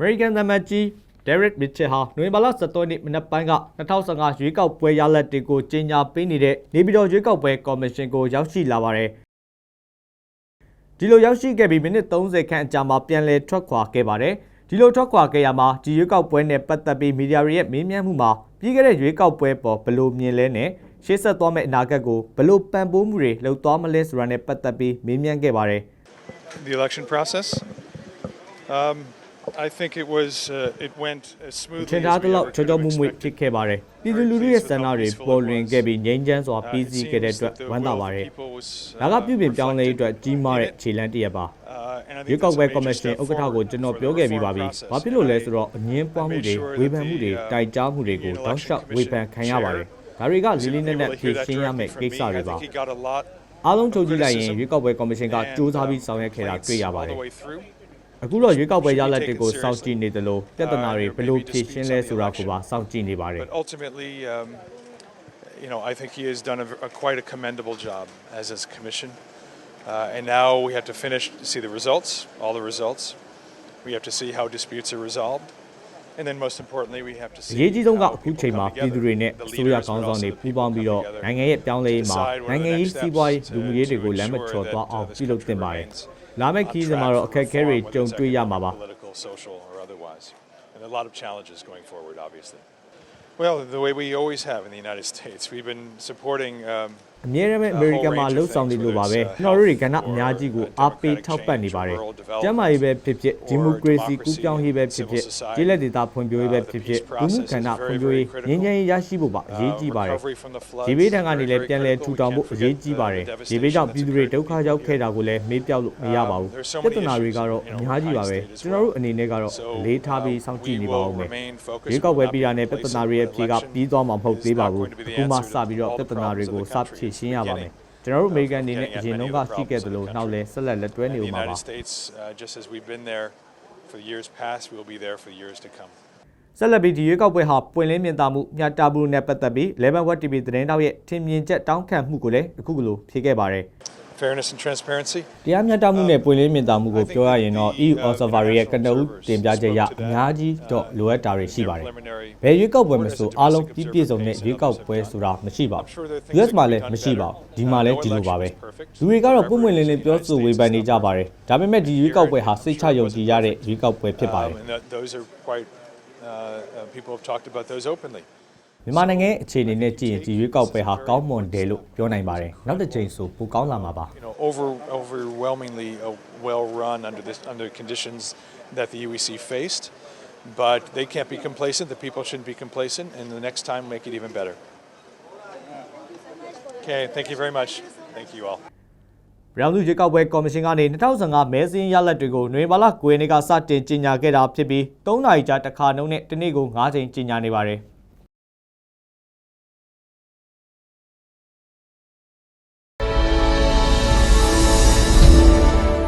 American သမ္မတကြီး Derek Mitchell ဟာနိုဝင်ဘာလ17ရက်နေ့မနက်ပိုင်းက2015ရွေးကောက်ပွဲရလဒ်တွေကိုကြေညာပေးနေတဲ့နေပြည်တော်ရွေးကောက်ပွဲကော်မရှင်ကိုရောက်ရှိလာပါတယ်။ဒီလိုရောက်ရှိခဲ့ပြီးမိနစ်30ခန့်အကြာမှာပြန်လည်ထွက်ခွာခဲ့ပါတယ်။ဒီလိုထွက်ခွာခဲ့ရမှာဒီရွေးကောက်ပွဲနဲ့ပတ်သက်ပြီးမီဒီယာတွေရဲ့မေးမြန်းမှုမှာပြီးခဲ့တဲ့ရွေးကောက်ပွဲပေါ်ဘယ်လိုမြင်လဲနဲ့ရှေ့ဆက်သွားမယ့်အနာဂတ်ကိုဘယ်လိုပံ့ပိုးမှုတွေလုပ်သွားမလဲဆိုတာနဲ့ပတ်သက်ပြီးမေးမြန်းခဲ့ပါတယ်။ the election process. Um, I think it was uh, it went as ထ smoothly င်ထား as သ we လောက် ever ချော could ချော have မွေ့မွေ့ဖြစ် expected. ခဲ့ပါတယ်။ပြည်သူလူထုရဲ့ဆန္ဒတွေပေါ်လွင်ခဲ့ပြီးငြိမ်းချမ်းစွာပြီးစီးခဲ့တဲ့အတွက်ဝမ်းသာပါတယ်။ဒါကပြုပြင်ပြောင်းလဲရေးအတွက်ကြီးမားတဲ့ခြေလှမ်းတစ်ရပ်ပါ။ရွေးကောက်ပွဲကော်မရှင်ဥက္ကဋ္ဌကိုကျွန်တော်ပြောခဲ့ပြီးပါပြီ။ဘာဖြစ်လို့လဲဆိုတော့အငင်းပွားမှုတွေဝေဖန်မှုတွေတိုင်ကြားမှုတွေကိုတောက်လျှောက်ဝေဖန်ခံရပါတယ်။ဒါတွေကလေးလေးနက်နက်ဖြေရှင်းရမယ့်ကိစ္စတွေပါ။အားလုံးချုပ်ကြည့်လိုက်ရင်ရွေးကောက်ပွဲကော်မရှင်ကစူးစမ်းပြီးဆောင်ရွက်ခဲ့တာတွေ့ရပါတယ်။ အခုတော့ရွေးကောက်ပွဲရလဒ်တွေကိုစောင့်ကြည့်နေသလိုပြဿနာတွေဘယ်လိုဖြေရှင်းလဲဆိုတာကိုပါစောင့်ကြည့်နေပါတယ် But ultimately, um, you know, I think he has done a, a quite a commendable job as his commission. Uh, and now we have to finish to see the results, all the results. We have to see how disputes are resolved. And then most importantly, we have to အ see ရေးကြီးဆုံးက how အခု people ချိန်မှာ come ပြည်သူ together. တွေနဲ့ The အစိုးရ leaders ကောင်း but ဆောင်တွေ also ပူးပေါင်းပြီးတော့ people နိုင်ငံရဲ့ပြောင်းလဲရေးမှာ decide what are the နိုင်ငံရေး next စီးပွားရေး steps လူမှုရေးတွေကိုလမ်းမချော်သွားအောင် to ပြုလုပ်သင့်ပါတယ် ensure that, uh, ။ လာမယ့်ခီးစဉ်မှာတော့အခက်အခဲတွေကြုံတွေ့ရမှာပါ Political, social, or otherwise, and a lot of challenges going forward, obviously. Well, the way we always have in the United States, we've been supporting. Um, ။ အမြဲတမ်းပဲအမေရိကန်မှာလှုပ်ဆောင်နေလို့ပါပဲ။ကျွန်တော်တို့တွေကဏ္ဍအများကြီးကိုအားပေးထောက်ပံ့နေပါတယ်။ကျန်းမာရေးပဲဖြစ်ဖြစ်ဒီမိုကရေစီကူးပြောင်းရေးပဲဖြစ်ဖြစ်ကျေးလက်ဒေသဖွံ့ဖြိုးရေးပဲဖြစ်ဖြစ်လူမှုခန္ဓာဖွံ့ဖြိုးရေးငြိမ်းချမ်းရေးရရှိဖို့ပါအရေးကြီးပါတယ်။ဒီဘေးဒဏ်ကနေလည်းပြန်လည်ထူထောင်ဖို့အရေးကြီးပါတယ်။ဒီဘေးကြောင့်ပြည်သူတွေဒုက္ခရောက်ခဲ့တာကိုလည်းမေ့ပြောက်လို့မရပါဘူး။ပြဿနာတွေကတော့အများကြီးပါပဲ။ကျွန်တော်တို့အနေနဲ့ကတော့အလေးထားပြီးစောင့်ကြည့်နေပါဦးမယ်။ရွေးကောက်ပွဲပြည်တာနဲ့ပြဿနာတွေရဲ့ဖြေကပြီးသွားမှာမဟုတ်သေးပါဘူး။အခုမှစပြီးတော့ပြဿနာတွေကိုစဖြေရှင်းရပါမယ်။ကျွန်တော်တို့အမေရိကန်အနေနဲ့အရင်တုန်းကရှိခဲ့သလိုနောက်လဲဆက်လက်လက်တွဲနေ in ဦး the မှာပါ United States, uh, just as we've been there for the years past, we will be there for the years to come. ဆက်လက်ပြီးဒီရွေးကောက်ပွဲဟာပွင့်လင်းမြင်သာမှုမျှတမှုနဲ့ပတ်သက်ပြီး Level 1 TV သတင်းတောက်ရဲ့ထင်မြင်ချက်တောင်းခံမှုကိုလည်းအခုကလိုဖြေခဲ့ပါတယ် Fairness and transparency. တရားမျှတမှုနဲ့ပွင့်လင်းမြင်သာမှုကိုပြောရရင်တော့ EU Observer ရဲ့ကနဦးတင်ပြချက်ရအများကြီးတော့လိုအပ်တာတွေရှိပါတယ်။ဘယ်ရွေးကောက်ပွဲမဆိုအားလုံးပြည့်ပြည့်စုံတဲ့ရွေးကောက်ပွဲဆိုတာမရှိပါဘူး။ US မှာလည်းမရှိပါဘူး။ဒီမှာလည်းဒီလိုပါပဲ။လူတွေကတော့ပုံမှန်လင်းလင်းပြောဆိုဝေဖန်နေကြပါတယ်။ဒါပေမဲ့ဒီရွေးကောက်ပွဲဟာစိတ်ချယုံကြည်ရတဲ့ရွေးကောက်ပွဲဖြစ်ပါတယ် Um, and that, those are quite, uh, uh, people have talked about those openly. ။ မြန်မာနိုင်ငံရဲ့အခြေအနေနဲ့ကြည့်ရင်ဒီရွေးကောက်ပွဲဟာကောင်းမွန်တယ်လို့ပြောနိုင်ပါတယ်။နောက်တစ်ချိန်ဆိုပိုကောင်းလာမှာပါ။ You know, over, overwhelmingly uh, well run under this, under conditions that the UEC faced, but they can't be complacent. The people shouldn't be complacent, and the next time make it even better. Okay, thank you very much. Thank you all. ပြည်ထောင်စုရွေးကောက်ပွဲကော်မရှင်ကနေ2015မဲစင်းရလဒ်တွေကိုနွေဘာလ9ရက်နေ့ကစတင်ကြေညာခဲ့တာဖြစ်ပြီး3နာရီကြာတစ်ခါနှုန်းနဲ့တစ်နေ့ကို9ချိန်ကြေညာနေပါတယ်။